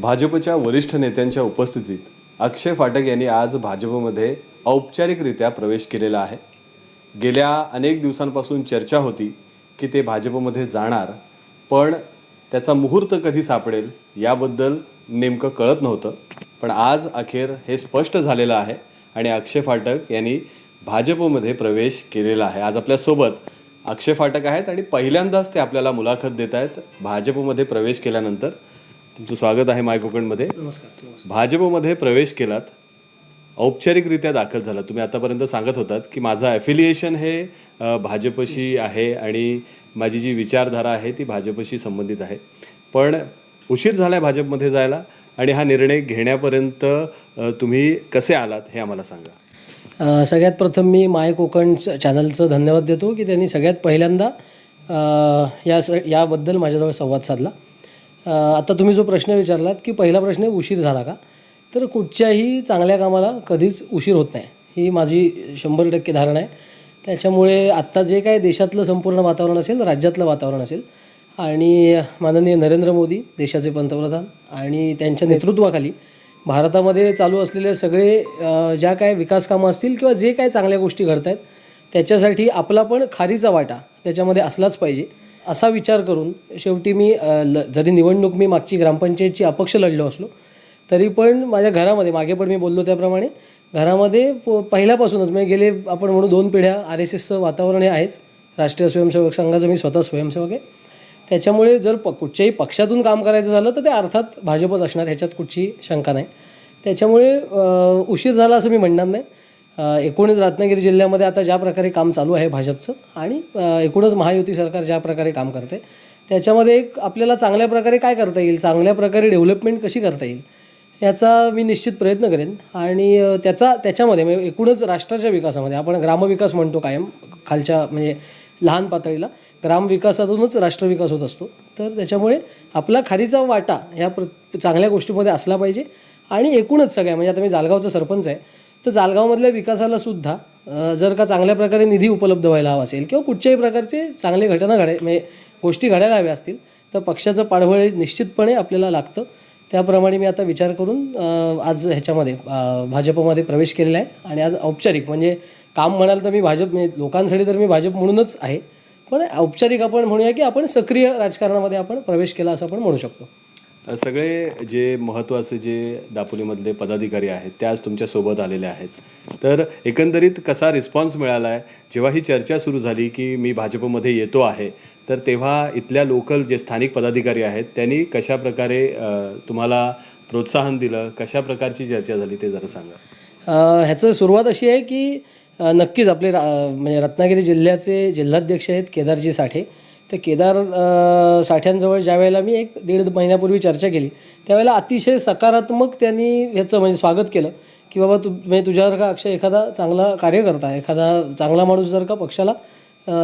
भाजपच्या वरिष्ठ नेत्यांच्या उपस्थितीत अक्षय फाटक यांनी आज भाजपमध्ये औपचारिकरित्या प्रवेश केलेला आहे. गेल्या अनेक दिवसांपासून चर्चा होती की ते भाजपमध्ये जाणार पण त्याचा मुहूर्त कधी सापडेल याबद्दल नेमकं कळत नव्हतं. पण आज अखेर हे स्पष्ट झालेलं आहे आणि अक्षय फाटक यांनी भाजपमध्ये प्रवेश केलेला आहे. आज आपल्यासोबत अक्षय फाटक आहेत आणि पहिल्यांदाच ते आपल्याला मुलाखत देत आहेत. भाजपमध्ये प्रवेश केल्यानंतर तुमचं स्वागत आहे माय कोकणमध्ये. नमस्कार भाजपमध्ये प्रवेश केलात औपचारिकरित्या दाखल झाला तुम्ही आतापर्यंत सांगत होतात की माझं ॲफिलिएशन हे अ, भाजपशी आहे आणि माझी जी विचारधारा आहे ती भाजपशी संबंधित आहे. पण उशीर झाला आहे भाजपमध्ये जायला आणि हा निर्णय घेण्यापर्यंत अ, तुम्ही कसे आलात हे आम्हाला सांगा. अ, सगळ्यात प्रथम मी माय कोकण च- चॅनलचं धन्यवाद देतो की त्यांनी सगळ्यात पहिल्यांदा अ, या स याबद्दल माझ्याजवळ संवाद साधला. आता तुम्ही जो प्रश्न विचारलात की पहिला प्रश्न उशीर झाला का? तर कुठच्याही चांगल्या कामाला कधीच उशीर होत नाही. ही माझी शंभर टक्के धारणा आहे. त्याच्यामुळे आत्ता जे काय देशातलं संपूर्ण वातावरण असेल राज्यातलं वातावरण असेल आणि माननीय नरेंद्र मोदी देशाचे पंतप्रधान आणि त्यांच्या नेतृत्वाखाली भारतामध्ये चालू असलेले सगळे ज्या काय विकास कामं असतील किंवा जे काय चांगल्या गोष्टी घडत आहेत त्याच्यासाठी आपला पण खारीचा वाटा त्याच्यामध्ये असलाच पाहिजे. असा विचार करून शेवटी मी ल जरी निवडणूक मी मागची ग्रामपंचायतची अपक्ष लढलो असलो तरी पण माझ्या घरामध्ये मागे पण मी बोललो त्याप्रमाणे घरामध्ये प- पहिल्यापासूनच म्हणजे गेले आपण म्हणू दोन पिढ्या आर एस एसचं वातावरण हे आहेच राष्ट्रीय स्वयंसेवक संघाचं मी स्वतः स्वयंसेवक आहे. त्याच्यामुळे जर प कुठच्याही पक्षातून काम करायचं झालं तर ते अर्थात भाजपच असणार ह्याच्यात कुठची शंका नाही. त्याच्यामुळे उशीर झाला असं मी म्हणणार नाही. एकूणच रत्नागिरी जिल्ह्यामध्ये आता ज्या प्रकारे काम चालू आहे भाजपचं आणि एकूणच महायुती सरकार ज्या प्रकारे काम करते त्याच्यामध्ये एक आपल्याला चांगल्या प्रकारे काय करता येईल चांगल्या प्रकारे डेव्हलपमेंट कशी करता येईल याचा मी निश्चित प्रयत्न करेन. आणि त्याचा त्याच्यामध्ये म्हणजे एकूणच राष्ट्राच्या विकासामध्ये आपण ग्रामविकास म्हणतो कायम खालच्या म्हणजे लहान पातळीला ग्रामविकासातूनच राष्ट्रविकास होत असतो. तर त्याच्यामुळे आपला खारीचा वाटा ह्या प्र चांगल्या गोष्टीमध्ये असला पाहिजे. आणि एकूणच सगळ्या म्हणजे आता मी जालगावचा सरपंच आहे तर जालगावमधल्या विकासाला सुद्धा जर का चांगल्या प्रकारे निधी उपलब्ध व्हायला हवा असेल किंवा कुठच्याही प्रकारचे चांगले घटना घडाय म्हणजे गोष्टी घडायला हव्या असतील तर पक्षाचं पाठबळ हे निश्चितपणे आपल्याला लागतं. त्याप्रमाणे मी आता विचार करून आज ह्याच्यामध्ये भाजपमध्ये प्रवेश केलेला आहे आणि आज औपचारिक म्हणजे काम म्हणाल तर मी भाजप म्हणजे लोकांसाठी तर मी भाजप म्हणूनच आहे पण औपचारिक आपण म्हणूया की आपण सक्रिय राजकारणामध्ये आपण प्रवेश केला असं आपण म्हणू शकतो. सगळे जे महत्त्वाचे जे दापोलीमधले पदाधिकारी आहेत ते आज तुमच्यासोबत आलेले आहेत. तर एकंदरीत कसा रिस्पॉन्स मिळाला आहे जेव्हा ही चर्चा सुरू झाली की मी भाजपमध्ये येतो आहे तर तेव्हा इथल्या लोकल जे स्थानिक पदाधिकारी आहेत त्यांनी कशा प्रकारे तुम्हाला प्रोत्साहन दिलं? कशा प्रकारची चर्चा झाली ते जरा सांगा. ह्याचं सुरुवात अशी आहे की नक्कीच आपले रा म्हणजे रत्नागिरी जिल्ह्याचे जिल्हाध्यक्ष आहेत केदारजी साठे. तर केदार साठ्यांजवळ ज्या वेळेला मी एक दीड महिन्यापूर्वी चर्चा केली त्यावेळेला अतिशय सकारात्मक त्यांनी ह्याचं म्हणजे स्वागत केलं की बाबा तू म्हणजे तुझ्यासारखा का अक्षय एखादा चांगला कार्यकर्ता एखादा चांगला माणूस जर का पक्षाला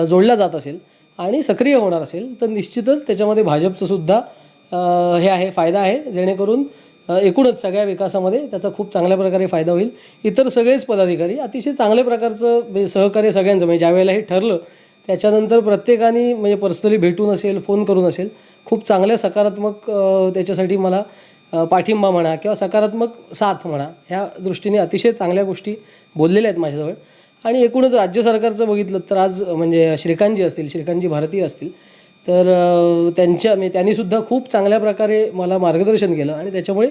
जोडला जात असेल आणि सक्रिय होणार असेल तर निश्चितच त्याच्यामध्ये भाजपचंसुद्धा हे आहे फायदा आहे जेणेकरून एकूणच सगळ्या विकासामध्ये त्याचा खूप चांगल्या प्रकारे फायदा होईल. इतर सगळेच पदाधिकारी अतिशय चांगल्या प्रकारचं म्हणजे सहकार्य सगळ्यांचं म्हणजे ज्यावेळेला हे ठरलं त्याच्यानंतर प्रत्येकाने म्हणजे पर्सनली भेटून असेल फोन करून असेल खूप चांगल्या सकारात्मक त्याच्यासाठी मला पाठिंबा म्हणा किंवा सकारात्मक साथ म्हणा ह्या दृष्टीने अतिशय चांगल्या गोष्टी बोललेल्या आहेत माझ्याजवळ. आणि एकूणच राज्य सरकारचं बघितलं तर आज म्हणजे श्रीकांतजी असतील श्रीकांतजी भारतीय असतील तर त्यांच्या म्हणजे त्यांनीसुद्धा खूप चांगल्या प्रकारे मला मार्गदर्शन केलं आणि त्याच्यामुळे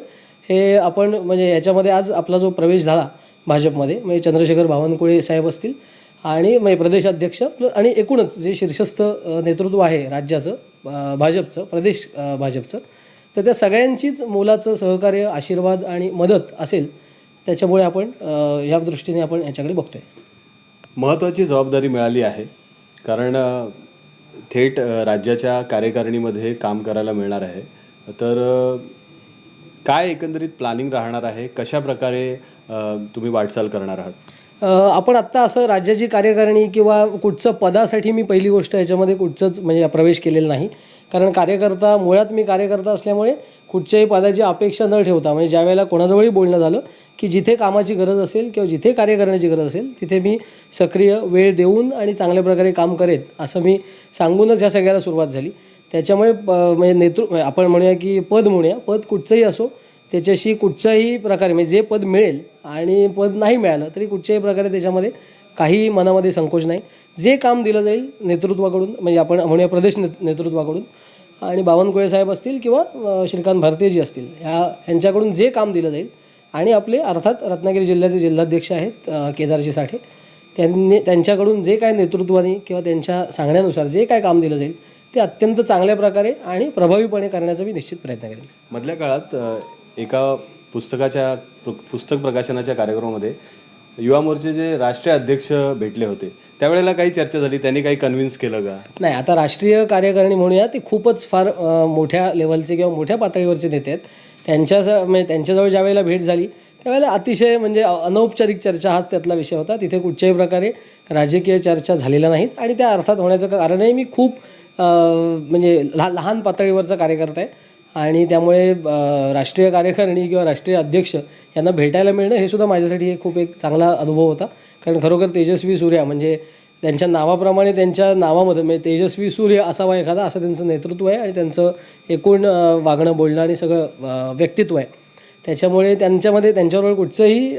हे आपण म्हणजे याच्यामध्ये आज आपला जो प्रवेश झाला भाजपमध्ये म्हणजे चंद्रशेखर बावनकुळे साहेब असतील आणि म्हणजे प्रदेशाध्यक्ष आणि एकूणच जे शीर्षस्थ नेतृत्व आहे राज्याचं भाजपचं प्रदेश भाजपचं तर त्या सगळ्यांचीच मोलाचं सहकार्य आशीर्वाद आणि मदत असेल त्याच्यामुळे आपण या ह्या दृष्टीने आपण याच्याकडे बघतोय. महत्त्वाची जबाबदारी मिळाली आहे कारण थेट राज्याच्या कार्यकारिणीमध्ये काम करायला मिळणार आहे. तर काय एकंदरीत प्लॅनिंग राहणार आहे? कशा प्रकारे तुम्ही वाटचाल करणार आहात? आपण आत्ता असं राज्याची कार्यकारिणी किंवा कुठचं पदासाठी मी पहिली गोष्ट याच्यामध्ये कुठचंच म्हणजे प्रवेश केलेला नाही. कारण कार्यकर्ता मुळात मी कार्यकर्ता असल्यामुळे कुठच्याही पदाची अपेक्षा न ठेवता म्हणजे ज्या वेळेला कोणाजवळही बोलणं झालं की जिथे कामाची गरज असेल किंवा जिथे कार्य करण्याची गरज असेल तिथे मी सक्रिय वेळ देऊन आणि चांगल्या प्रकारे काम करेन असं मी सांगूनच ह्या सगळ्याला सुरुवात झाली. त्याच्यामुळे प- म्हणजे नेतृ आपण म्हणूया की पद म्हणूया पद कुठचंही असो त्याच्याशी कुठच्याही प्रकारे म्हणजे जे पद मिळेल आणि पद नाही मिळालं तरी कुठच्याही प्रकारे त्याच्यामध्ये काही मनामध्ये संकोच नाही. जे काम दिलं जाईल नेतृत्वाकडून म्हणजे आपण म्हणूया प्रदेश नेत नेतृत्वाकडून आणि बावनकुळे साहेब असतील किंवा श्रीकांत भारतीयजी असतील ह्या ह्यांच्याकडून जे काम दिलं जाईल आणि आपले अर्थात रत्नागिरी जिल्ह्याचे जिल्हाध्यक्ष आहेत केदारजी साठे त्यांनी त्यांच्याकडून जे काय नेतृत्वाने किंवा त्यांच्या सांगण्यानुसार जे काय काम दिलं जाईल ते अत्यंत चांगल्या प्रकारे आणि प्रभावीपणे करण्याचा मी निश्चित प्रयत्न करेन. मधल्या काळात एका पुस्तकाच्या पु- पुस्तक प्रकाशनाच्या कार्यक्रमामध्ये युवा मोर्चेचे राष्ट्रीय अध्यक्ष भेटले होते त्यावेळेला काही चर्चा झाली त्यांनी काही कन्व्हिन्स केलं का? नाही आता राष्ट्रीय कार्यकारिणी म्हणूया ते खूपच फार मोठ्या लेवलचे किंवा मोठ्या पातळीवरचे नेते आहेत. त्यांच्या म्हणजे त्यांच्याजवळ ज्या वेळेला भेट झाली त्यावेळेला अतिशय म्हणजे अनौपचारिक चर्चा हाच त्यातला विषय होता. तिथे कुठच्याही प्रकारे राजकीय चर्चा झालेल्या नाहीत आणि त्या अर्थात होण्याचं कारणही मी खूप म्हणजे लहा लहान पातळीवरचा कार्यकर्ता आहे. आणि त्यामुळे राष्ट्रीय कार्यकारिणी किंवा राष्ट्रीय अध्यक्ष यांना भेटायला मिळणं हे सुद्धा माझ्यासाठी एक खूप एक चांगला अनुभव होता. कारण खरोखर तेजस्वी सूर्या म्हणजे त्यांच्या नावाप्रमाणे त्यांच्या नावामध्ये म्हणजे तेजस्वी सूर्य असावा एखादा असं त्यांचं नेतृत्व आहे आणि त्यांचं एकूण वागणं बोलणं आणि सगळं व्यक्तित्व आहे. त्याच्यामुळे त्यांच्यामध्ये त्यांच्याबरोबर कुठचंही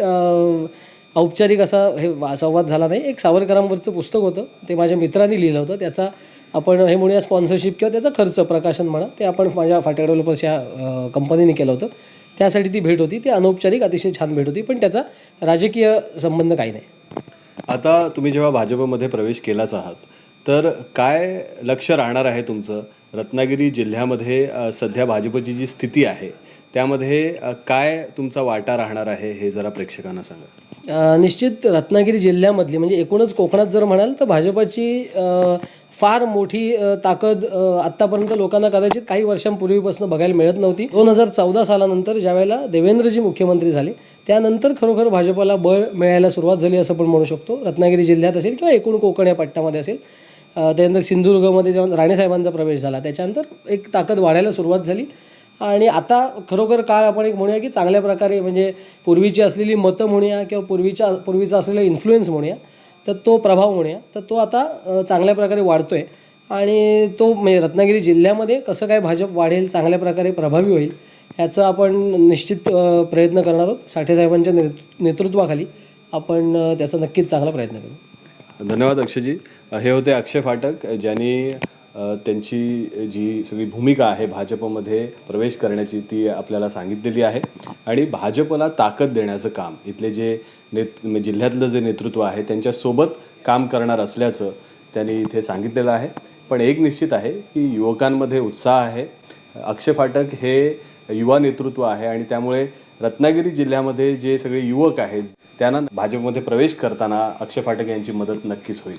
औपचारिक असा हे वा- संवाद झाला नाही. एक सावरकरांवरचं पुस्तक होतं. ते माझ्या मित्रांनी लिहिलं होतं. त्याचा आपण हे म्हणूया स्पॉन्सरशिप किंवा त्याचा खर्च प्रकाशन म्हणा ते आपण माझ्या फाट्या डेव्हलपर्स या कंपनीने केलं होतं. त्यासाठी ती भेट होती. ती अनौपचारिक अतिशय छान भेट होती. पण त्याचा राजकीय संबंध काही नाही. आता तुम्ही जेव्हा भाजपमध्ये प्रवेश केलाच आहात तर काय लक्ष राहणार आहे तुमचं? रत्नागिरी जिल्ह्यामध्ये सध्या भाजपची जी स्थिती आहे त्यामध्ये काय तुमचा वाटा राहणार आहे हे जरा प्रेक्षकांना सांगा. निश्चित रत्नागिरी जिल्ह्यामधली म्हणजे एकूणच कोकणात जर म्हणाल तर भाजपाची फार मोठी ताकद आत्तापर्यंत लोकांना कदाचित काही वर्षांपूर्वीपासून बघायला मिळत नव्हती. दोन हजार चौदा सालानंतर ज्यावेळेला देवेंद्रजी मुख्यमंत्री झाले त्यानंतर खरोखर भाजपाला बळ मिळायला सुरुवात झाली असं आपण म्हणू शकतो. रत्नागिरी जिल्ह्यात असेल किंवा एकूण कोकण या पट्ट्यामध्ये असेल त्यानंतर सिंधुदुर्गमध्ये जेव्हा राणेसाहेबांचा प्रवेश झाला त्याच्यानंतर एक ताकद वाढायला सुरुवात झाली. आणि आता खरोखर काळ आपण एक म्हणूया की चांगल्या प्रकारे म्हणजे पूर्वीची असलेली मतं म्हणूया किंवा पूर्वीच्या पूर्वीचा असलेला इन्फ्लुएन्स म्हणूया. तर तो प्रभाव म्हणूया तर तो आता चांगल्या प्रकारे वाढतो आहे आणि तो म्हणजे रत्नागिरी जिल्ह्यामध्ये कसं काय भाजप वाढेल चांगल्या प्रकारे प्रभावी होईल ह्याचं आपण निश्चित प्रयत्न करणार आहोत. साठेसाहेबांच्या नेतृ नेतृत्वाखाली आपण त्याचा नक्कीच चांगला प्रयत्न करू. धन्यवाद अक्षयजी. हे होते अक्षय फाटक ज्यांनी त्यांची जी सगळी भूमिका आहे भाजपमध्ये प्रवेश करण्याची ती आपल्याला सांगितलेली आहे. आणि भाजपला ताकद देण्याचं काम इथले जे नेत म्हणजे जिल्ह्यातलं जे नेतृत्व आहे त्यांच्यासोबत काम करणार असल्याचं त्यांनी इथे सांगितलेलं आहे. पण एक निश्चित आहे की युवकांमध्ये उत्साह आहे. अक्षय फाटक हे युवा नेतृत्व आहे आणि त्यामुळे रत्नागिरी जिल्ह्यामध्ये जे सगळे युवक आहेत त्यांना भाजपमध्ये प्रवेश करताना अक्षय फाटक यांची मदत नक्कीच होईल.